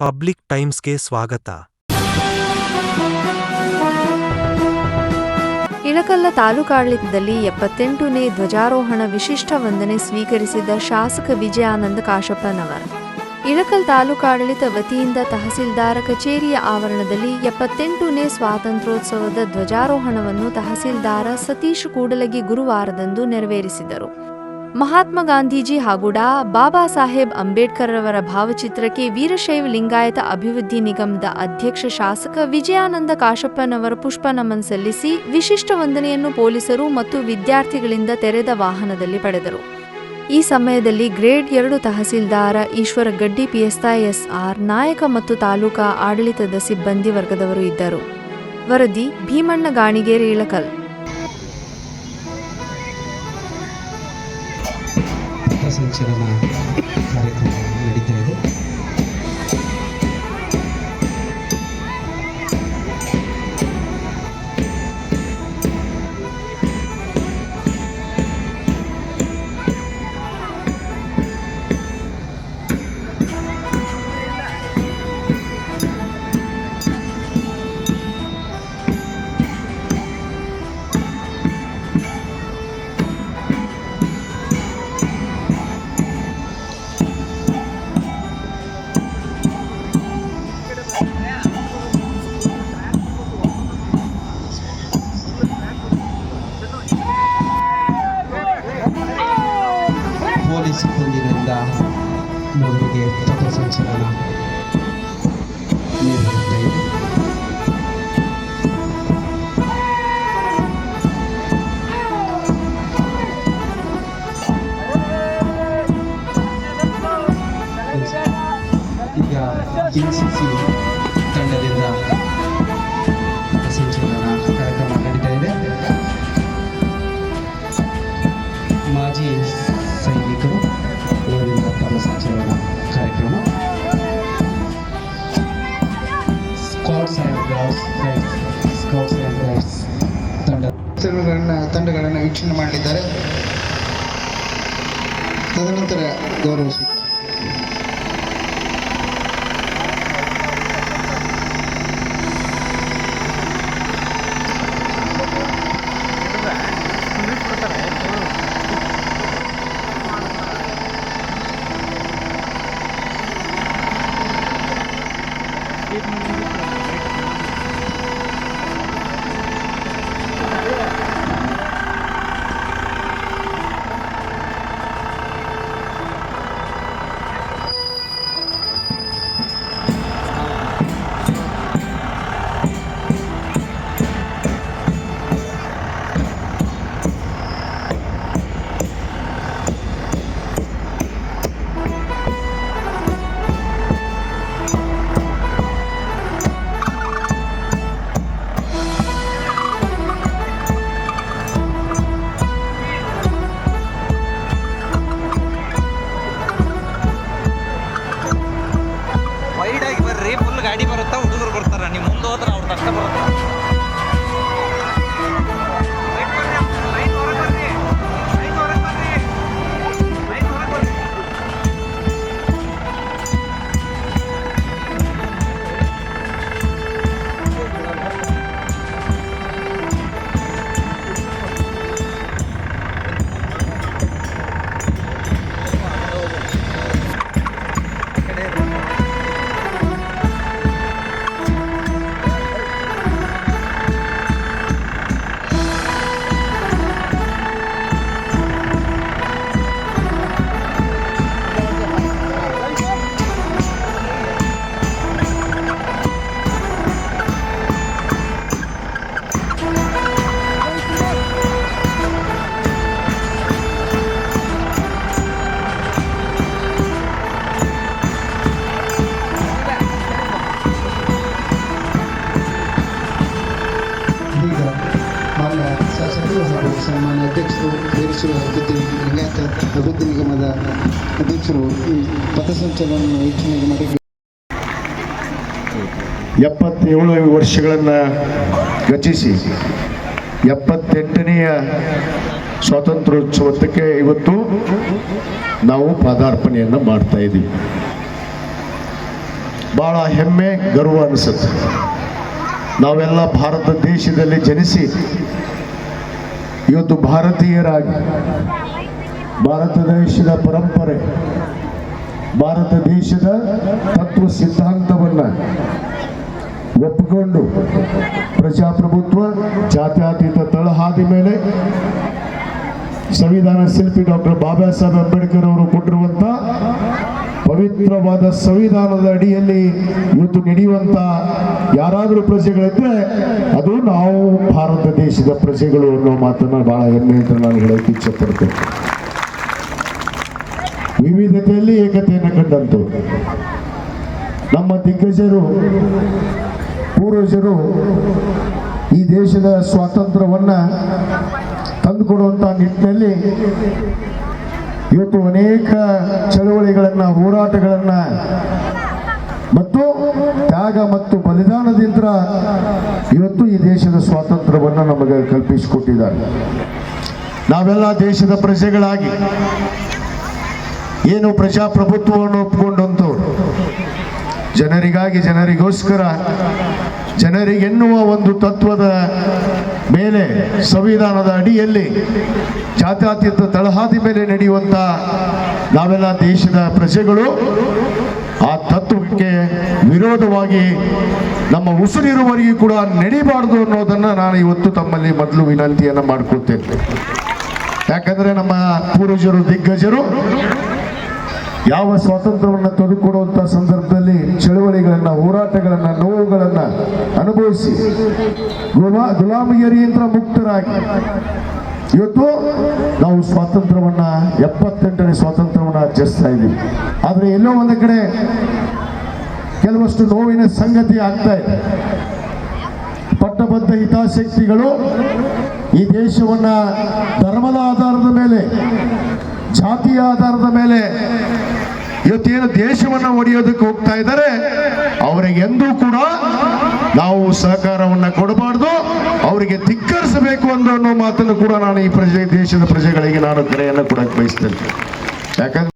Public ಟೈಮ್ಸ್ಗೆ ಸ್ವಾಗತ. ಇಳಕಲ್ಲ ತಾಲೂಕಾಡಳಿತದಲ್ಲಿ ಎಪ್ಪತ್ತೆಂಟನೇ ಧ್ವಜಾರೋಹಣ ವಿಶಿಷ್ಟ ವಂದನೆ ಸ್ವೀಕರಿಸಿದ ಶಾಸಕ ವಿಜಯಾನಂದ ಕಾಶಪ್ಪನವರ್. ಇಳಕಲ್ ತಾಲೂಕಾಡಳಿತ ವತಿಯಿಂದ ತಹಸೀಲ್ದಾರ ಕಚೇರಿಯ ಆವರಣದಲ್ಲಿ ಎಪ್ಪತ್ತೆಂಟನೇ ಸ್ವಾತಂತ್ರ್ಯೋತ್ಸವದ ಧ್ವಜಾರೋಹಣವನ್ನು ತಹಸೀಲ್ದಾರ ಸತೀಶ್ ಕೂಡಲಗಿ ಗುರುವಾರದಂದು ನೆರವೇರಿಸಿದರು. ಮಹಾತ್ಮ ಗಾಂಧೀಜಿ ಹಾಗೂ ಬಾಬಾ ಸಾಹೇಬ್ ಅಂಬೇಡ್ಕರ್ ರವರ ಭಾವಚಿತ್ರಕ್ಕೆ ವೀರಶೈವ ಲಿಂಗಾಯತ ಅಭಿವೃದ್ಧಿ ನಿಗಮದ ಅಧ್ಯಕ್ಷ ಶಾಸಕ ವಿಜಯಾನಂದ ಕಾಶಪ್ಪನವರ ಪುಷ್ಪ ನಮನ್ ಸಲ್ಲಿಸಿ ವಿಶಿಷ್ಟ ವಂದನೆಯನ್ನು ಪೊಲೀಸರು ಮತ್ತು ವಿದ್ಯಾರ್ಥಿಗಳಿಂದ ತೆರೆದ ವಾಹನದಲ್ಲಿ ಪಡೆದರು. ಈ ಸಮಯದಲ್ಲಿ ಗ್ರೇಡ್ ಎರಡು ತಹಸೀಲ್ದಾರ ಈಶ್ವರ ಗಡ್ಡಿ ಪಿಎಸ್ಐ ಎಸ್ಆರ್ ನಾಯಕ ಮತ್ತು ತಾಲೂಕಾ ಆಡಳಿತದ ಸಿಬ್ಬಂದಿ ವರ್ಗದವರು ಇದ್ದರು. ವರದಿ ಭೀಮಣ್ಣ ಗಾಣಿಗೇರಿ ಇಳಕಲ್. ಪಥಸಂಚಲನ ಕಾರ್ಯಕ್ರಮ ನಡೀತಾ ಇದೆ ಪೊಲೀಸ್ ಸಿಬ್ಬಂದಿಗಳಿಂದ ಮೊದಲಿಗೆ ಪಥಸಂಚಲನ ತಂಡಗಳನ್ನ ತಂಡಗಳನ್ನು ವೀಕ್ಷಣೆ ಮಾಡಿದ್ದಾರೆ. ತದನಂತರ ಗೌರವಿಸಿ. ವೀರಶೈವ ಅಭಿವೃದ್ಧಿ ಲಿಂಗಾಯತ ಅಭಿವೃದ್ಧಿ ನಿಗಮದ ಅಧ್ಯಕ್ಷರು ಈ ಪಥಸಂಚಲನವನ್ನು ವೀಕ್ಷಣೆ ಮಾಡಿ ಎಪ್ಪತ್ತೇಳು ವರ್ಷಗಳನ್ನು ರಚಿಸಿ, ಎಪ್ಪತ್ತೆಂಟನೆಯ ಸ್ವಾತಂತ್ರ್ಯೋತ್ಸವಕ್ಕೆ ಇವತ್ತು ನಾವು ಪಾದಾರ್ಪಣೆಯನ್ನು ಮಾಡ್ತಾ ಇದ್ದೀವಿ ಭಾಳ ಹೆಮ್ಮೆ, ಗರ್ವ ಅನಿಸುತ್ತೆ. ನಾವೆಲ್ಲ ಭಾರತ ದೇಶದಲ್ಲಿ ಜನಿಸಿ ಇವತ್ತು ಭಾರತೀಯರಾಗಿ ಭಾರತ ದೇಶದ ಪರಂಪರೆ, ಭಾರತ ದೇಶದ ತತ್ವ ಸಿದ್ಧಾಂತವನ್ನ ಒಪ್ಪಿಕೊಂಡು ಪ್ರಜಾಪ್ರಭುತ್ವ, ಜಾತ್ಯಾತೀತ ತಳಹಾದಿ ಮೇಲೆ ಸಂವಿಧಾನ ಶಿಲ್ಪಿ ಡಾಕ್ಟರ್ ಬಾಬಾ ಸಾಹೇಬ್ ಅಂಬೇಡ್ಕರ್ ಅವರು ಕೊಟ್ಟಿರುವಂತ ಪವಿತ್ರವಾದ ಸಂವಿಧಾನದ ಅಡಿಯಲ್ಲಿ ಇವತ್ತು ನಡೆಯುವಂತ ಯಾರಾದರೂ ಪ್ರಜೆಗಳಿದ್ರೆ ಅದು ನಾವು ಭಾರತ ದೇಶದ ಪ್ರಜೆಗಳು ಅನ್ನೋ ಮಾತನ್ನು ಬಹಳ ಹೆಮ್ಮೆ ಅಂತ ನಾನು ಇಚ್ಛೆ ಪಡ್ತೇನೆ ವಿವಿಧತೆಯಲ್ಲಿ ಏಕತೆಯನ್ನು ಕಂಡಂತು ನಮ್ಮ ದಿಗ್ಗಜರು, ಪೂರ್ವಜರು ಈ ದೇಶದ ಸ್ವಾತಂತ್ರ್ಯವನ್ನ ತಂದುಕೊಡುವಂತ ನಿಟ್ಟಿನಲ್ಲಿ ಇವತ್ತು ಅನೇಕ ಚಳವಳಿಗಳನ್ನು, ಹೋರಾಟಗಳನ್ನು ಮತ್ತು ತ್ಯಾಗ ಮತ್ತು ಬಲಿದಾನದಿಂದ ಇವತ್ತು ಈ ದೇಶದ ಸ್ವಾತಂತ್ರ್ಯವನ್ನು ನಮಗೆ ಕಲ್ಪಿಸಿಕೊಟ್ಟಿದ್ದಾರೆ. ನಾವೆಲ್ಲ ದೇಶದ ಪ್ರಜೆಗಳಾಗಿ ಏನು ಪ್ರಜಾಪ್ರಭುತ್ವವನ್ನು ಒಪ್ಪಿಕೊಂಡಂಥವ್ರು ಜನರಿಗಾಗಿ ಜನರಿಗೋಸ್ಕರ ಜನರಿಗೆನ್ನುವ ಒಂದು ತತ್ವದ ಮೇಲೆ ಸಂವಿಧಾನದ ಅಡಿಯಲ್ಲಿ ಜಾತ್ಯಾತೀತ ತಳಹಾದಿ ಮೇಲೆ ನಡೆಯುವಂಥ ನಾವೆಲ್ಲ ದೇಶದ ಪ್ರಜೆಗಳು, ಆ ತತ್ವಕ್ಕೆ ವಿರೋಧವಾಗಿ ನಮ್ಮ ಉಸಿರಿರುವವರೆಗೂ ಕೂಡ ನಡಿಬಾರ್ದು ಅನ್ನೋದನ್ನು ನಾನು ಇವತ್ತು ತಮ್ಮಲ್ಲಿ ಮೊದಲು ವಿನಂತಿಯನ್ನು ಮಾಡ್ಕೊಳ್ತೇನೆ. ಯಾಕಂದ್ರೆ ನಮ್ಮ ಪೂರ್ವಜರು, ದಿಗ್ಗಜರು ಯಾವ ಸ್ವಾತಂತ್ರ್ಯವನ್ನು ತಂದುಕೊಡುವಂತ ಸಂದರ್ಭದಲ್ಲಿ ಚಳವಳಿಗಳನ್ನು, ಹೋರಾಟಗಳನ್ನು, ನೋವುಗಳನ್ನು ಅನುಭವಿಸಿ ಗುಲಾ ಗುಲಾಮಗಿರಿಯಿಂದ ಮುಕ್ತರಾಗಿ. ಇವತ್ತು ನಾವು ಸ್ವಾತಂತ್ರ್ಯವನ್ನ, ಎಪ್ಪತ್ತೆಂಟನೇ ಸ್ವಾತಂತ್ರ್ಯವನ್ನು ಆಚರಿಸ್ತಾ ಇದ್ದೀವಿ. ಆದರೆ ಎಲ್ಲೋ ಒಂದು ಕಡೆ ಕೆಲವಷ್ಟು ನೋವಿನ ಸಂಗತಿ ಆಗ್ತಾ ಇದೆ. ಪಟ್ಟಬದ್ಧ ಹಿತಾಸಕ್ತಿಗಳು ಈ ದೇಶವನ್ನ ಧರ್ಮದ ಆಧಾರದ ಮೇಲೆ, ಜಾತಿಯ ಆಧಾರದ ಮೇಲೆ ಇವತ್ತೇನು ದೇಶವನ್ನ ಒಡೆಯೋದಕ್ಕೆ ಹೋಗ್ತಾ ಇದ್ದಾರೆ ಅವರಿಗೆ ಎಂದೂ ಕೂಡ ನಾವು ಸಹಕಾರವನ್ನ ಕೊಡಬಾರ್ದು, ಅವರಿಗೆ ತಿಕ್ಕರಿಸಬೇಕು ಅನ್ನೋ ಅನ್ನೋ ಮಾತನ್ನು ಕೂಡ ನಾನು ಈ ಪ್ರಜೆ, ದೇಶದ ಪ್ರಜೆಗಳಿಗೆ ನಾನು ಕರೆಯನ್ನು ಕೊಡಕ್ಕೆ ಬಯಸ್ತೇನೆ. ಯಾಕಂದ್ರೆ